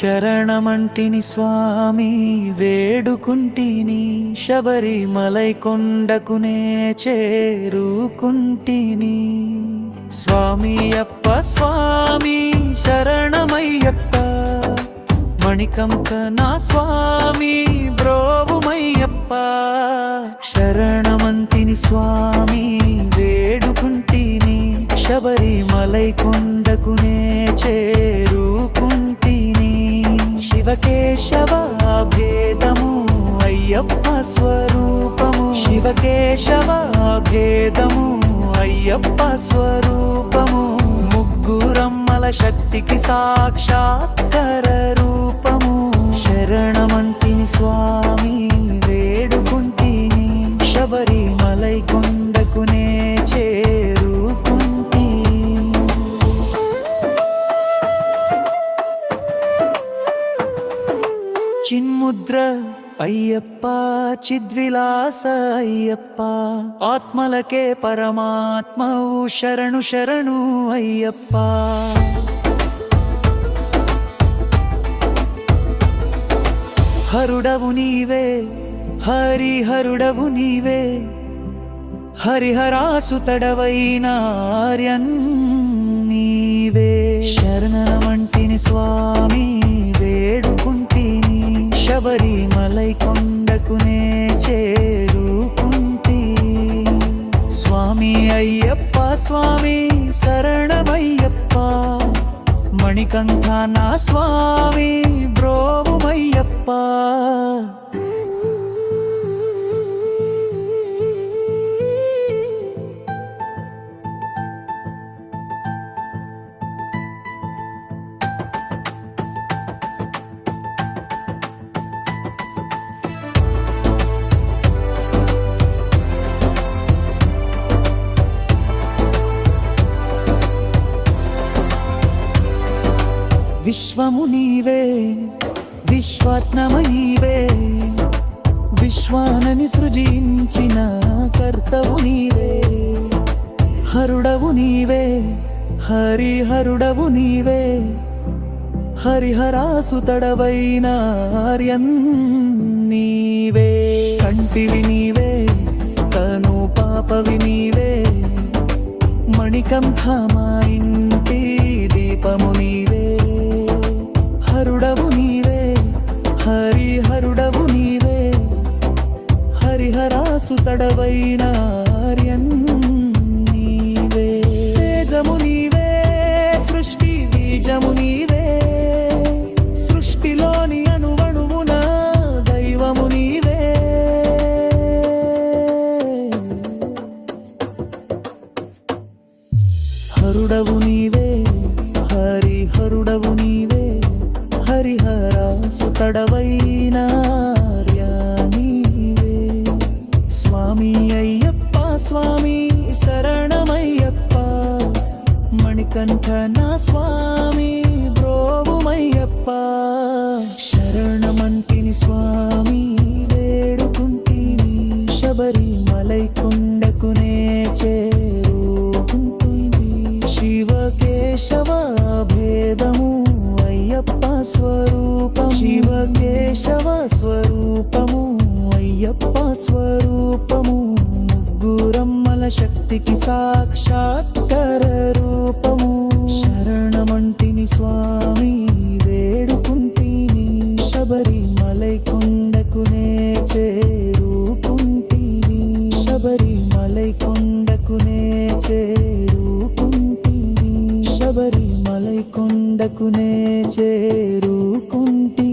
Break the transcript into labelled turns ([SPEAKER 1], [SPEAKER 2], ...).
[SPEAKER 1] శరణమంటిని స్వామి వేడుకుంటిని శబరిమలై కొండకునే చేరుకుంటిని. స్వామి అప్ప స్వామి శరణమయ్యప్ప మణికంక నా స్వామి బ్రోవుమయ్యప్ప. శరణమంతిని స్వామి వేడుకుంటిని శబరిమలై కొండకునే శివకేశవ భేదము అయ్యప్ప స్వరూపము. శివకేశవాభేదము అయ్యప్ప స్వరూపము. ముగ్గురమ్మల శక్తికి సాక్షాత్కర రూపము. శరణమంటిని స్వామి వేడుకుంటిని శబరిమలై కొండ ముద్ర అయ్యప్ప చిద్విలాస అయ్యప్ప. ఆత్మలకే పరమాత్మవు శరణు శరణు అయ్యప్ప. హరుడవు నీవే హరిహరుడవు నీవే. హరిహరాసుతడవైన ఆర్యన్ నీవే. శరణమంటిని స్వామి. అయ్యప్ప స్వామి శరణమయ్యప్ప మణికంఠ నా స్వామి విశ్వము నీవే విశ్వాత్మమయీవే విశ్వానని సృజించిన కర్తవు నీవే హరుడవు నీవే హరిహరుడవు నీవే. హరిహరాసుతడవైన ఆర్యన్ నీవే. కంటివి నీవే తను పాపవి నీవే. మణికంఠ మా హరిహరాసుతడవైన ఆర్యన్ నీవే. తేజము నీవే సృష్టి బీజము నీవే. సృష్టిలోని అణువణువున దైవము నీవే. హరుడవు నీవే హరిహరుడవు నీవే. హరిహర సుతడవైన శరణ నా స్వామి బ్రోవుమయ్యప్ప శరణమంటిని స్వామి వేడుకుంటిని శబరిమలై కొండకునే చేరుకుంటిని. శివకేశవ భేదము అయ్యప్ప స్వరూపం. శివకేశవ స్వరూపము అయ్యప్ప స్వరూపము. ముగ్గురమ్మల శక్తికి సాక్షాత్కర రూపము. శరణమంటిని స్వామి వేడుకుంటిని శబరిమలై కొండకునే చేరుకుంటిని శబరిమలై కొండకునే చేరుకుంటిని శబరిమలై కొండకునే చేరుకుంటీ